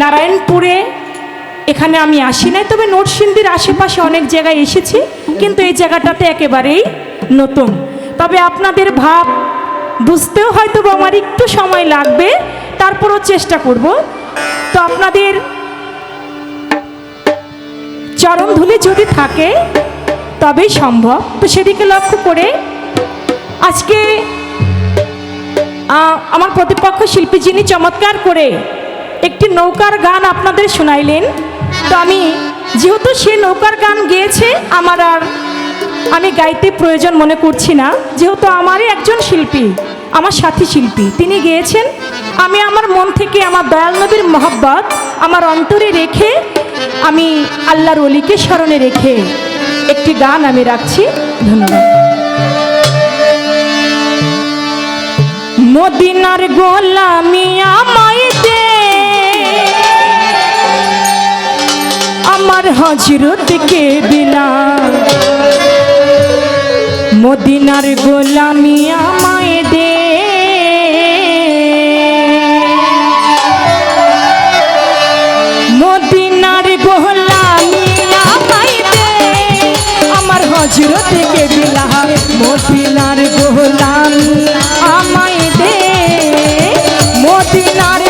নারায়ণপুরে এখানে আমি আসি নাই, তবে নরসিংদীর আশেপাশে অনেক জায়গায় এসেছি, কিন্তু এই জায়গাটাতে একেবারেই নতুন। তবে আপনাদের ভাব বুঝতেও হয়তো আমার একটু সময় লাগবে, তারপরও চেষ্টা করব। তো আপনাদের চরণধুলি যদি থাকে, তবেই সম্ভব। তো সেদিকে লক্ষ্য করে আজকে আমার প্রতিপক্ষ শিল্পী যিনি চমৎকার করে একটি নৌকার গান আপনাদের শোনাইলেন। তো আমি, যেহেতু সে নৌকার গান গেয়েছে, আমার আর আমি গাইতে প্রয়োজন মনে করছি না। যেহেতু আমারই একজন শিল্পী, আমার সাথী শিল্পী, তিনি গেয়েছেন। আমি আমার মন থেকে আমার দয়াল নবীর মহব্বত, আমার অন্তরে রেখে আমি আল্লাহর অলিকে স্মরণে রেখে একটি গান আমি রাখছি। ধন্যবাদ। মদিনার গোলামি আমায় হজরতকে বিলা মদিনার গোলামি আমায় দে। মদিনার গোলামি আমায় দে। আমার হজরতকে বিলা মদিনার গোলামি আমায় দে। মদিনার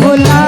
মদিনার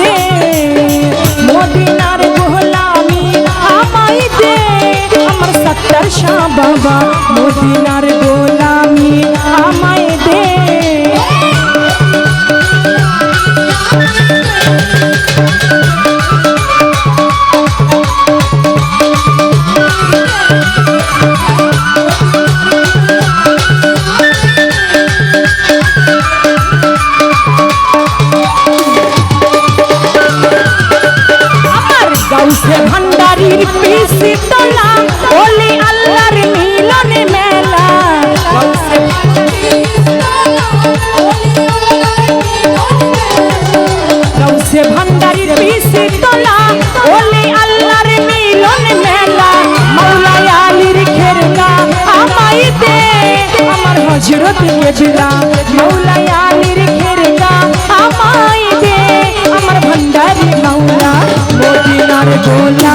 মাদ্রাসা বাবা মদিনার গোলামি। সে ভান্ডারি পিসি তোলা। ওলি আল্লাহর মিলন মেলা। মাওলাই আলীর খেরকা আমায় আমার হজরত গেজরা মাওলাই আলীর খেরকা আমায় আমার ভান্ডারি মাওলা মদিনার গোলা।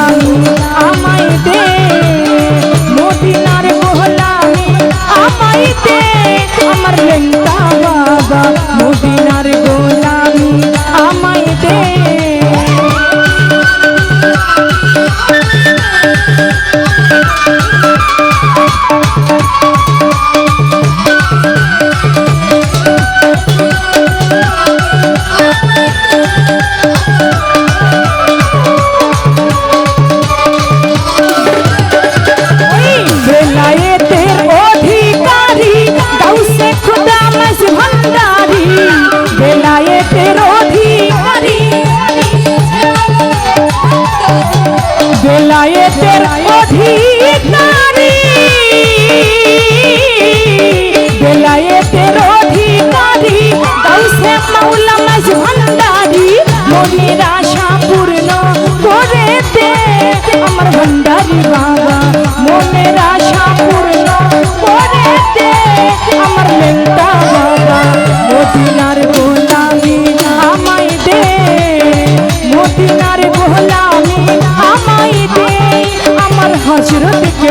ভোলামে আমায় দে আমার হজরতকে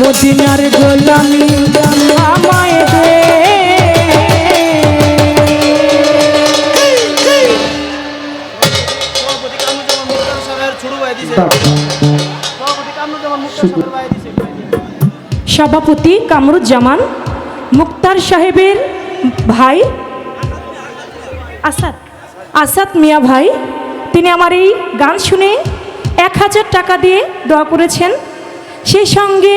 মদিনার গোলামি সভাপতি কামরুজ্জামান, মুক্তার সাহেবের ভাই আসাদ আসাদ মিয়া ভাই, তিনি আমার এই গান শুনে এক হাজার টাকা দিয়ে দোয়া করেছেন। সেই সঙ্গে